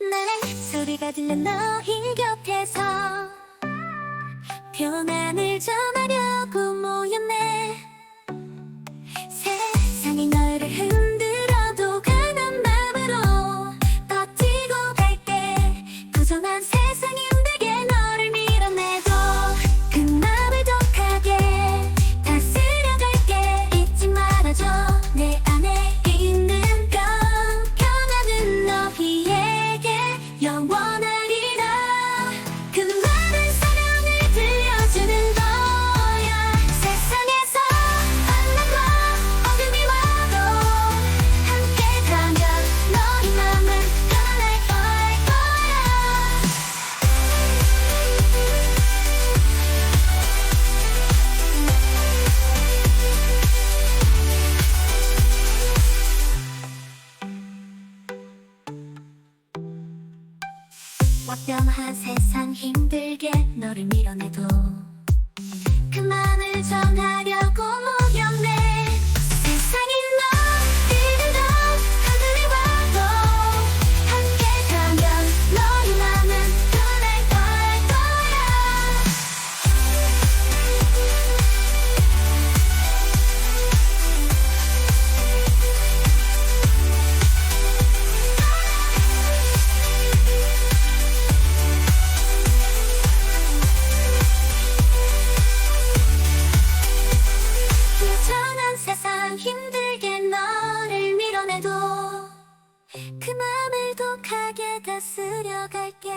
내 소리가 들려 너희 곁에서. 평안을 전하려고 모였네. 세상이 너를 흔들어도 강한 마음으로 버티고 갈게. 부정한 세상이 원하 wak병한 세상 힘들게 너를 밀어내도 그 맘을 독하게 다스려 갈게